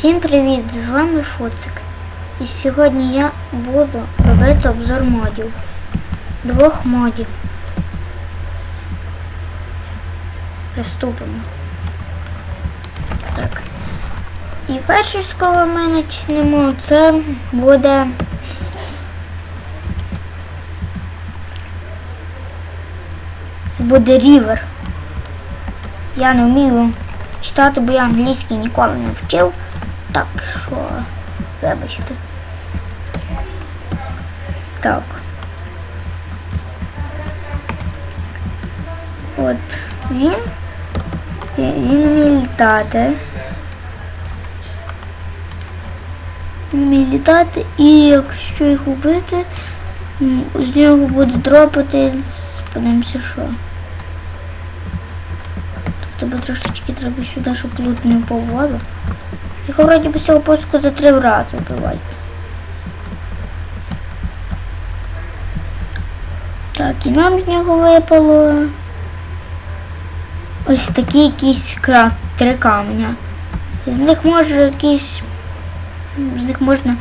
Всім привіт! З вами Фуцик. І сьогодні я буду робити обзор модів. Двох модів. Приступимо. Так. І перший, з кого ми почнемо, це буде. Це буде Рівер. Я не вмію читати, бо я англійський ніколи не вчив. Так, що, вибачте. Так. От він. Він вміє літати. Він вміє літати і якщо їх убити, з нього буде дропати, подивимося що. Тобто трошечки треба сюди, щоб лут не впав в воду. Його вроді би цього пошуку за три рази вбивається. Так, і нам з нього випало ось такі якісь кра... три каменя. З них може якісь. З них можна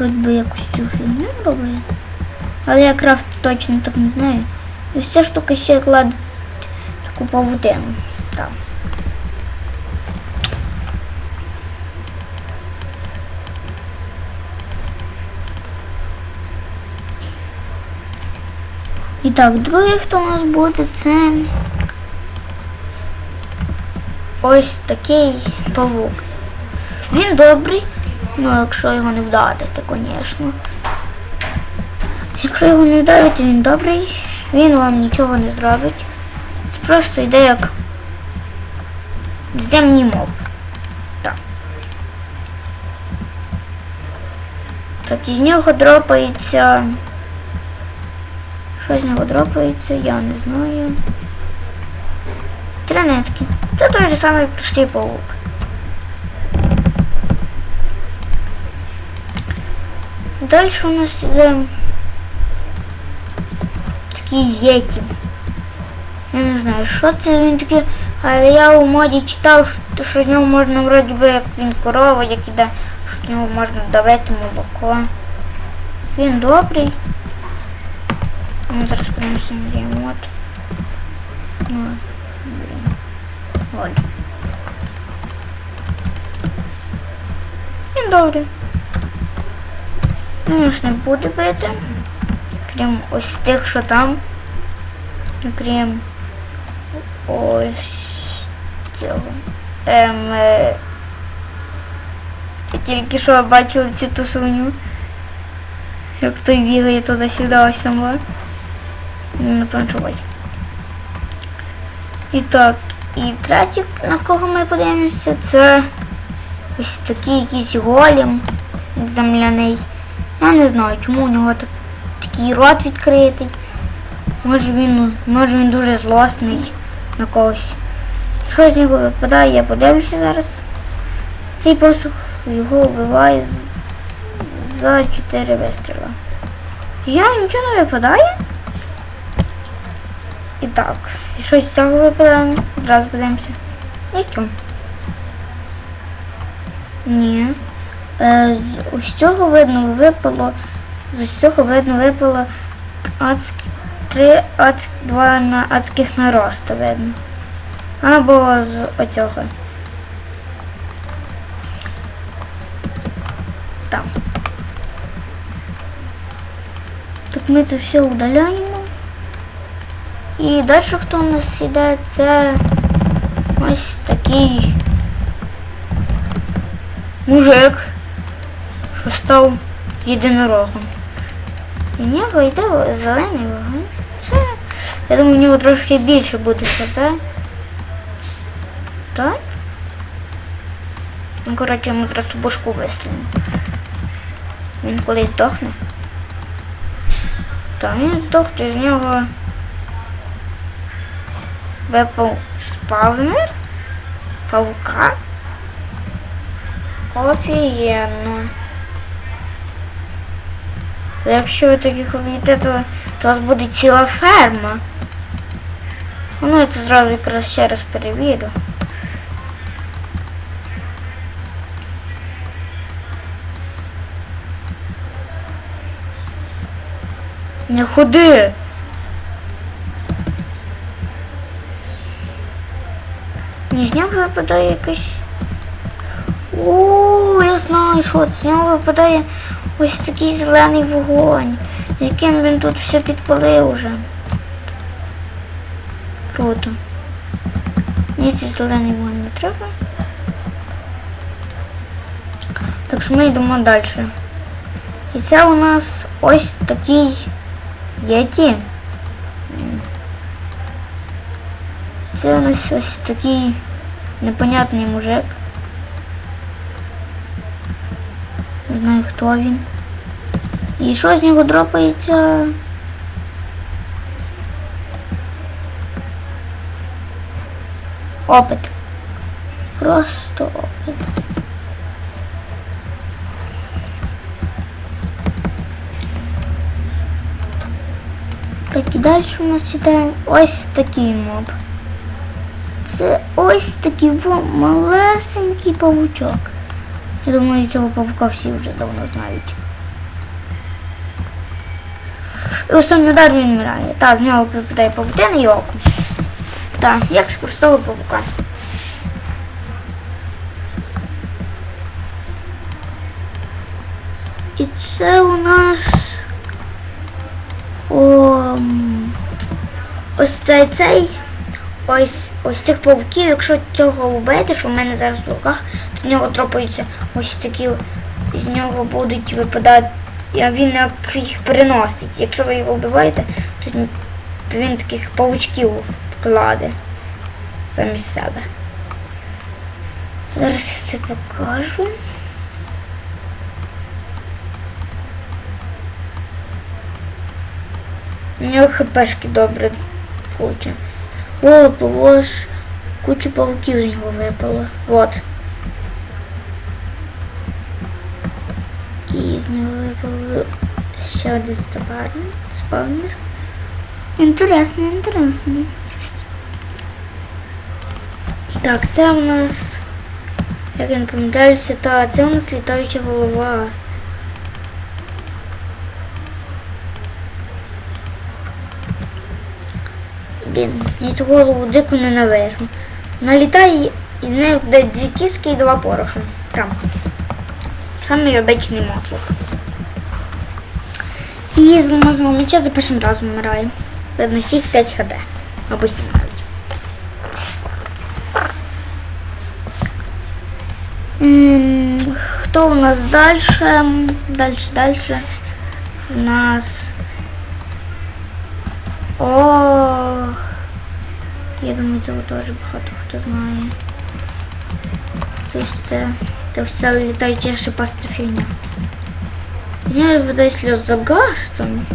би якусь цю фігню робити. Але я крафт точно так не знаю. І ця штука ще кладе таку павутину. Так. І так, другий, хто у нас буде, це ось такий павук. Він добрий, ну якщо його не вдарити, звісно. Якщо його не вдарити, він добрий, він вам нічого не зробить. Це просто йде як земні мов. Так. Так, із нього дропається. Що з нього дропається, я не знаю. Тринетки. Це той же самий простий паук. Далі у нас іде такий єті. Я не знаю, що це він такий, але я у моді читав, що, що з нього можна вроді би, як він корова, як іде, що з нього можна давити молоко. Він добрий. Ну, зараз подивимося на ремонт. Ну, блін. От. Він добрий. Ну, нас не буде бити. Крім ось тих, що там. Крім ось цього. Ем, е, я тільки що бачила цю тусуню. Як той бігає туди-сюди, ось там. вот. Не панчувати. І так, і третій, на кого ми подивимося, це ось такий якийсь голім земляний. Я не знаю, чому у нього так, такий рот відкритий. Може він, може він дуже злосний на когось. Що з нього випадає, я подивлюся зараз. Цей посух його вбиває за 4 вистріла. Я нічого не випадає. Так, і щось з цього випадає, одразу подивимося. Нічого. Ні. Е, з ось цього видно випало. З ось цього видно випало адські, три адськ, два на адських нароста видно. Або з оцього. Там. Так ми це все удаляємо. І далі хто у нас іде, це ось такий мужик, що став єдинорогом. І в нього йде зелений вогонь. Це, я думаю, у нього трошки більше буде хп. Так? Ну, коротше, ми зараз бушку вислимо. Він колись здохне. Так, він здохне, з нього випав спавнер паука, Офігенно. Якщо ви таких обійдете, то у вас буде ціла ферма. Ну я це зразу якраз ще раз перевірю. Не ходи! Ні, з нього випадає якась. О, я знаю, що з нього випадає ось такий зелений вогонь, яким він тут все підпалив уже. Круто. Мені цей зелений вогонь не треба. Так що ми йдемо далі. І це у нас ось такий єті. Це у нас ось такий непонятний мужик. Не знаю хто він. І що з нього дропається? Опит. Просто опит. Так і далі у нас іде ось такий моб. Це ось такий малесенький павучок. Я думаю, цього павука всі вже давно знають. І останній удар він вмирає. Так, з нього припадає павутина і око. Так, як з простого павука. І це у нас о, ось цей цей. Ось ось цих павуків, якщо цього вбити, що в мене зараз в руках, то з нього тропаються ось такі, з нього будуть випадати, він їх переносить. Якщо ви його вбиваєте, то він, таких павучків кладе замість себе. Зараз я це покажу. У нього хпшки добре куча. О, повож. Куча павуків з нього випало. Вот. І з нього випало ще один спавнер. Інтересно, інтересно. Так, це у нас, як я не пам'ятаюся, та це у нас літаюча голова. Блін, я голову дику ненавижу. Вона літає і з нею буде дві кіски і два порохи. Там. Самий обичний мотлок. І з алмазного меча за першим разом вмирає. Видно 6-5 хд. Або 7 навіть. Хто у нас далі? Далі, далі. У нас. О, я думаю, цього теж багато хто знає. Тобто це, це все літаюча шипаста фігня. Я видаю сльозогастом.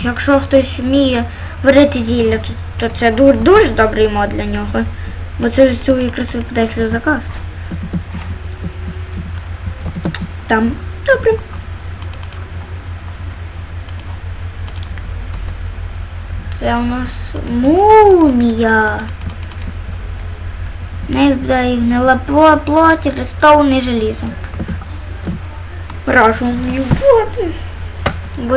Якщо хтось вміє варити зілля, то, то це дуже, дуже добрий мод для нього. Бо це з цього якраз випадає сльозогаст. Там. Добре. Це у нас мумія. Не гнила пло- плоть, арестований желізом. Рашу мою плоть. Бо...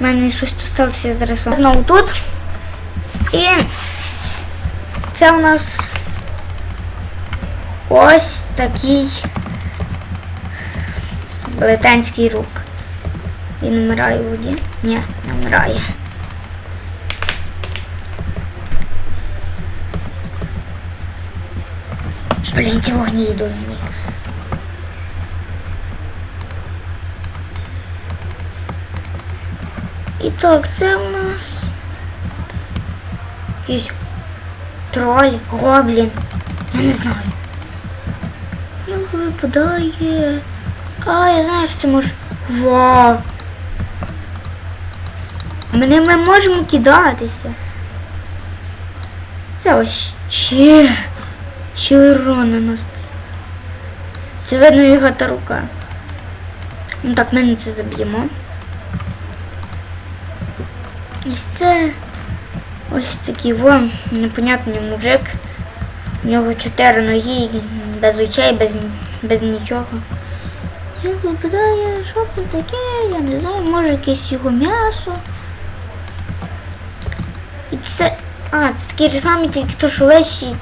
У мене щось тут сталося зараз знову тут. І це у нас ось такий велетенський рук. Він вмирає у воді? Ні, не вмирає. Блін, ці вогні йдуть мені. І так, це у нас якийсь троль, гоблін. Я не знаю. В випадає. А, я знаю, що це може. Вау! Ми можемо кидатися. Це ось ще. Ще урон на нас. Це видно його та рука. Ну так, ми на це заб'ємо. Ось це ось такий вон непонятний мужик. У нього чотири ноги, без очей, без, без нічого. Він випадає, що це таке, я не знаю, може якесь його м'ясо. І це. А, це такий же самий, тільки то, що вищий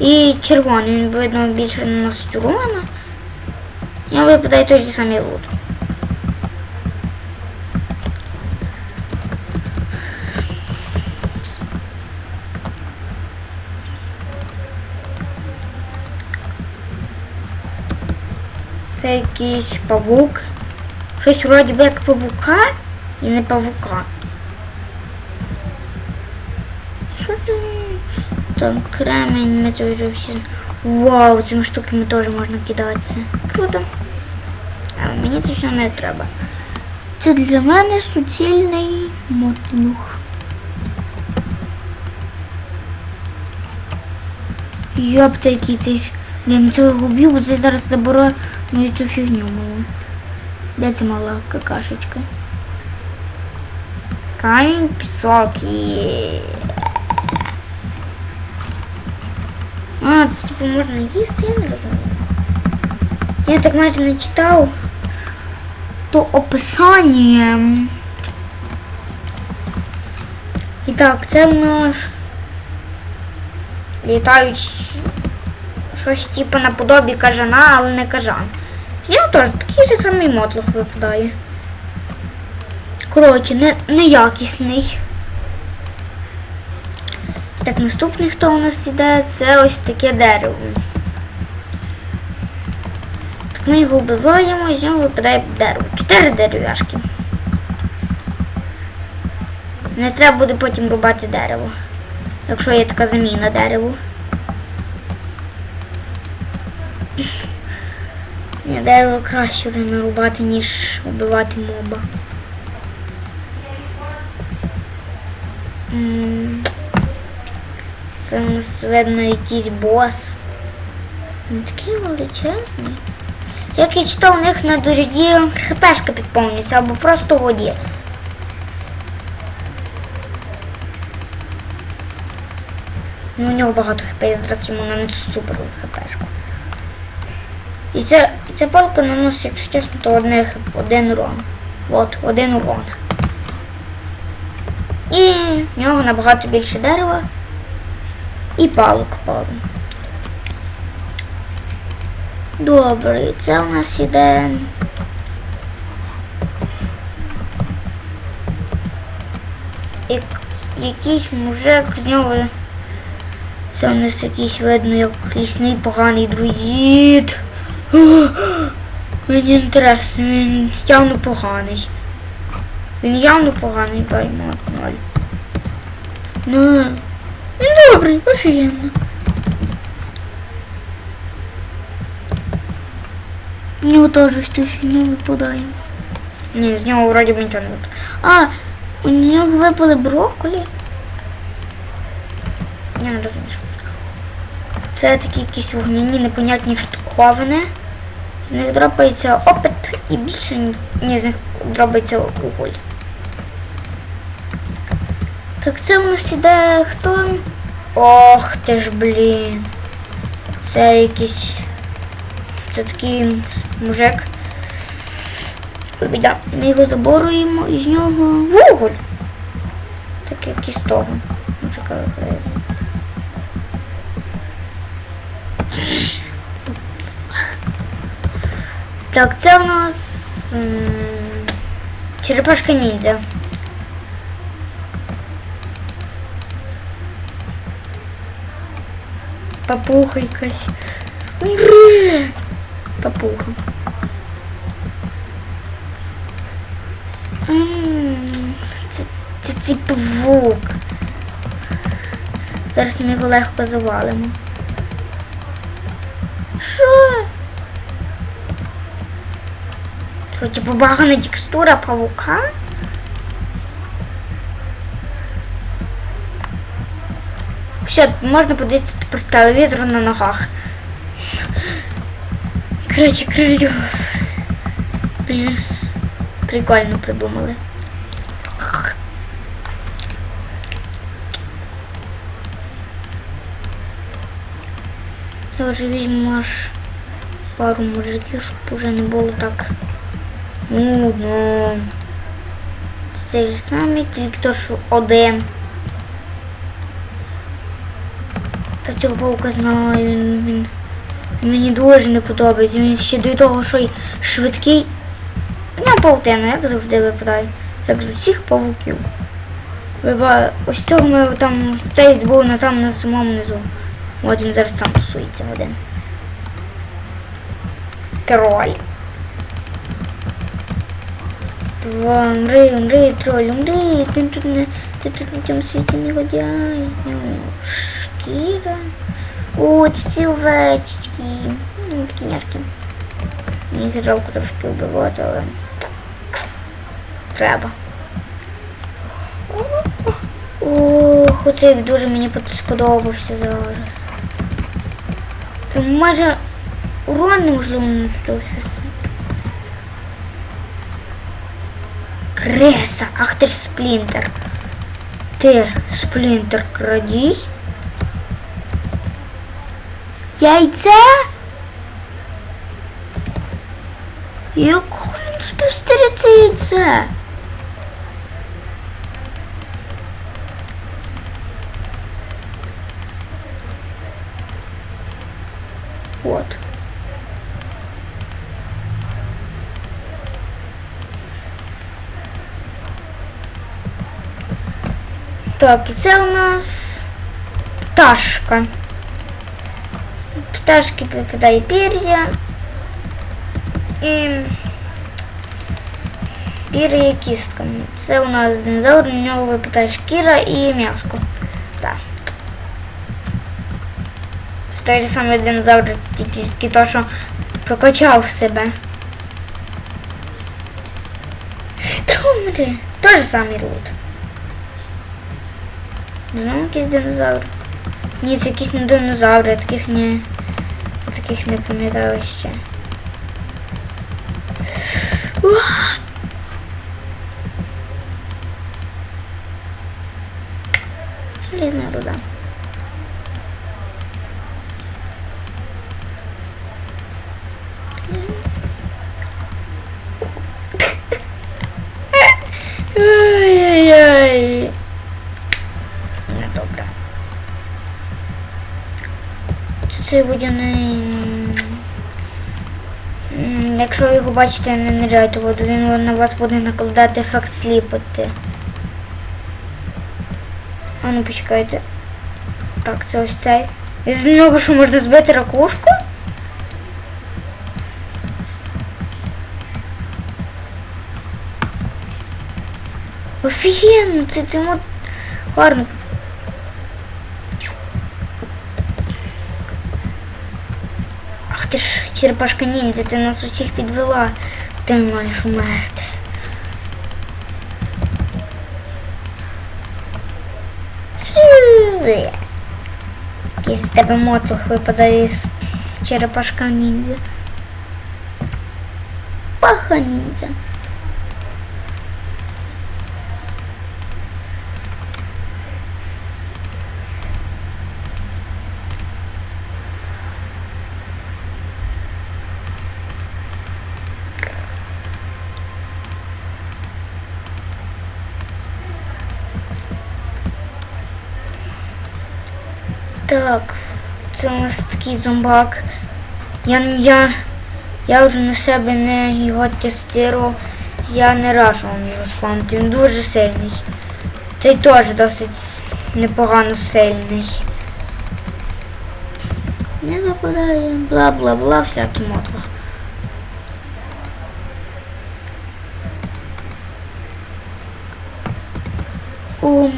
і червоний. Він видно більше на нас червона. Я випадає той же самий лут. Це якийсь павук. Щось вроді би як павука і не павука. Що це? Там кремень, ми це всі. Вау, цими штуками теж можна кидатися. Круто. Але мені це все не треба. Це для мене суцільний мотлюх. Йопта, який цей. Блін, цього губів, це зараз забороню цю фігню мою. Де мала какашечка? Камінь, пісок і. А, це типу можна їсти, я не розумію. Я так майже не читав. То описання. І так, це в нас літають щось типу наподобі кажана, але не кажан. Нього теж такий же самий мотлох випадає. Коротше, не, неякісний. Так, наступний, хто у нас іде, це ось таке дерево. Так ми його вбиваємо і з нього випадає дерево. Чотири дерев'яшки. Не треба буде потім рубати дерево. Якщо є така заміна дереву. Ні, дерево краще буде нарубати, ніж вбивати моба. Це у нас видно якийсь бос. Він такий величезний. Як я читав, у них на дожді хпшка підповнюється або просто воді. Ну, у нього багато хп, я зараз йому нанесу супер хпшку. І і ця палка наносить, якщо чесно, то одне, один урон. От, один урон. І в нього набагато більше дерева. І палок пару. Добре, і це у нас іде. як- якийсь мужик з нього. Це у нас якийсь видно, як лісний поганий друїд. Мені інтересно, він явно поганий. Він явно поганий, дай мат ноль. Ну, він добрий, офігенно. В нього теж ось ця фігня випадає. Ні, з нього вроді б нічого не випадає. А, у нього випали брокколі. Я не розумію, що це. Це такі якісь вогняні, непонятні штуковини. З них дропається опит і більше ні, з них дропається уголь. Так це в нас іде хто? Ох ти ж блін. Це якийсь. Це такий мужик. Біда. Ми його заборуємо і з нього вуголь. Так як і з того. Виглядає. Так, це у нас черепашка ніндзя. Папуха якась. Папуха. Це, це цей павук. Зараз ми його легко завалимо. Що? Вроді побагана текстура павука. Все, можна подивитися тепер телевізор на ногах. Короче, крыльев. Блин, прикольно придумали. Я вже візьму аж пару мужиків, щоб вже не було так нудно. Це цей же самий, тільки то, що один. Я цього паука знаю, він, він мені дуже не подобається. Він ще до того, що й швидкий. У нього паутина, як завжди випадає, як з усіх павуків. Виба... Ось цього ми там, той був на там на самому низу. От він зараз сам тусується один. Троль. Два, мри, мри, троль, мри, ти тут не, ти тут на цьому світі не годяй. Шкіра. О, ці овечки. Ну, такі няшки. Мені жалко трошки вбивати, але треба. Ох, оцей дуже мені сподобався зараз. Майже урон неможливо наносити. Креса, ах ти ж сплінтер. Ти сплінтер крадій. Яйце? Якого він спустили яйце? Вот. Так, і це у нас пташка. Пташки припадає пір'я. І пір'я кістка. Це у нас динозавр, у нього випадає шкіра і м'яско. Так. Це той же самий динозавр, тільки то, що прокачав себе. Та умри. Той же самий лут. Знову якийсь динозавр. Ні, це якісь не динозаври, я таких не. я Таких не пам'ятаю цей водяний. Якщо ви його бачите, не ниряйте воду, він на вас буде накладати ефект сліпоти. А ну почекайте. Так, це ось цей. І з нього що можна збити ракушку? Офігенно, це цьому гарно. Черепашка ніндзя, ти нас усіх підвела. Ти маєш умерти. Якийсь з тебе мотлох випадає з черепашка ніндзя. Паха ніндзя. Так, це у нас такий зомбак. Я, я, я вже на себе не його тестував. Я не раджу вам його спамити. Він дуже сильний. Цей теж досить непогано сильний. Не нападає, бла-бла-бла, всякі мотва. О,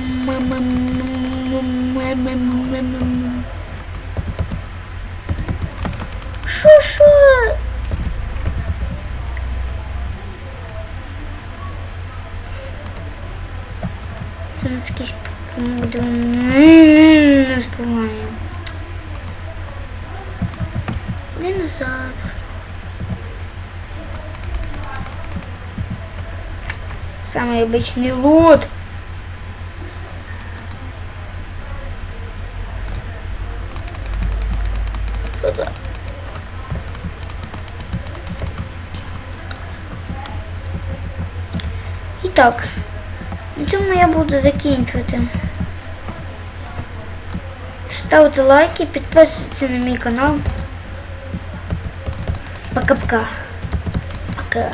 Шо, шо? Якийсь не збиває. Динозавр. Самый обычный лод. Так, на цьому я буду закінчувати. Ставте лайки, підписуйтесь на мій канал. Пока-пока. Пока.